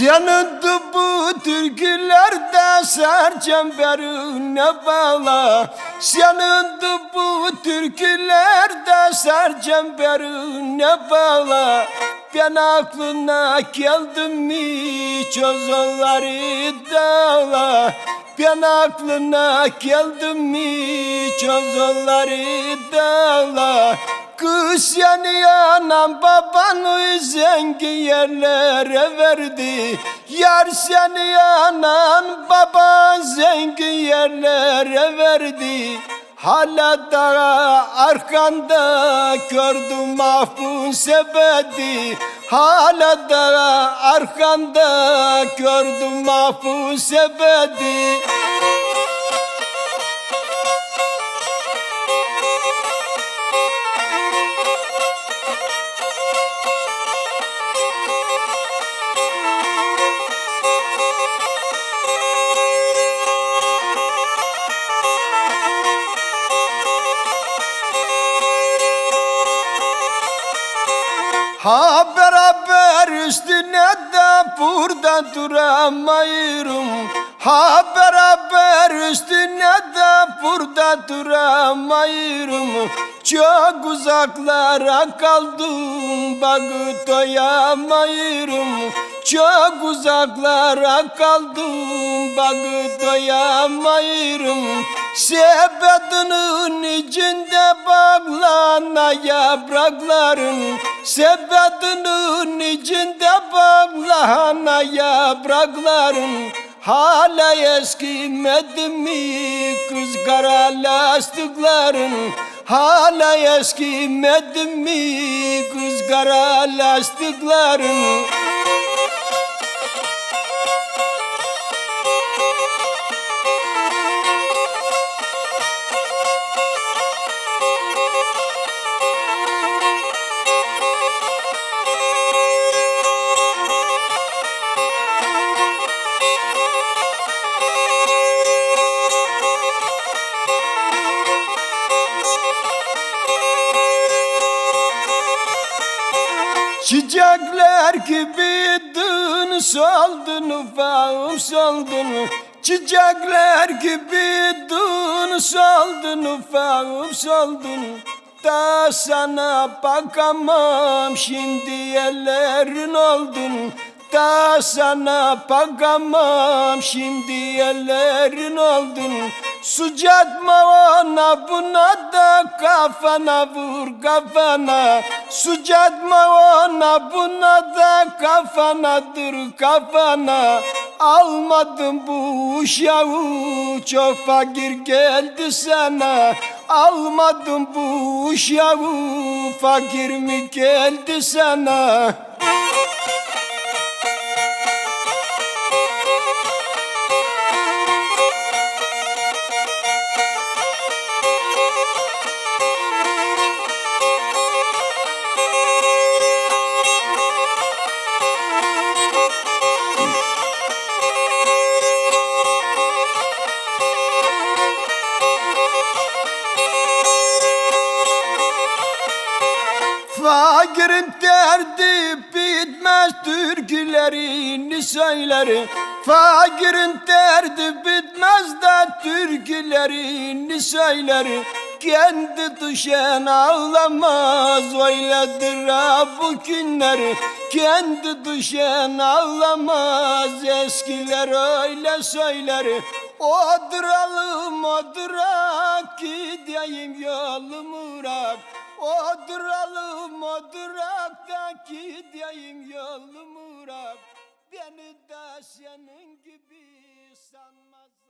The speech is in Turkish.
Yanındı bu türkülerde ser çemberine bağla Yanındı bu türkülerde ser çemberine bağla Ben aklına geldim mi çözüleri dağla Ben aklına geldim mi çözüleri dağla Kız yani anam babanı zengin yerlere verdi. Yar seni anan baban zengin yerlere verdi. Hala da arkanda gördüm mahpun sebedi Hala da arkanda gördüm mahpun sebedi Ha beraber üstüne de burada duramayırım Ha beraber üstüne de burada duramayırım Çok uzaklara kaldım bağı doyamayırım Çok uzaklara kaldım bağı doyamayırım Sebedinin içinde bağlana yaprakların Sebedinin içinde bağlana yaprakların Hala eskimedi mi? Kız kara lastiklerin Hala eskimedi mi? Kız kara lastiklerin Çiçekler gibi dün soldun ufağım soldun Çiçekler gibi dün soldun ufağım soldun Da sana bakamam şimdi ellerin oldun Da sana bakamam şimdi ellerin oldun Sucatma ona buna da kafana vur kafana. Sucatma ona buna da kafanadır kafana. Almadım bu uşağı çok fakir geldi sana. Almadım bu uşağı fakir mi geldi sana Fakirin derdi bitmez türkülerini söyler Fakirin derdi bitmez de türkülerini söyler Kendi düşen ağlamaz öyledir ha bu günler Kendi düşen ağlamaz eskiler öyle söyler. Oduralım odurak gideyim yolum uğrak Oduralım odurakta gideyim yolum Beni de senin gibi sanmaz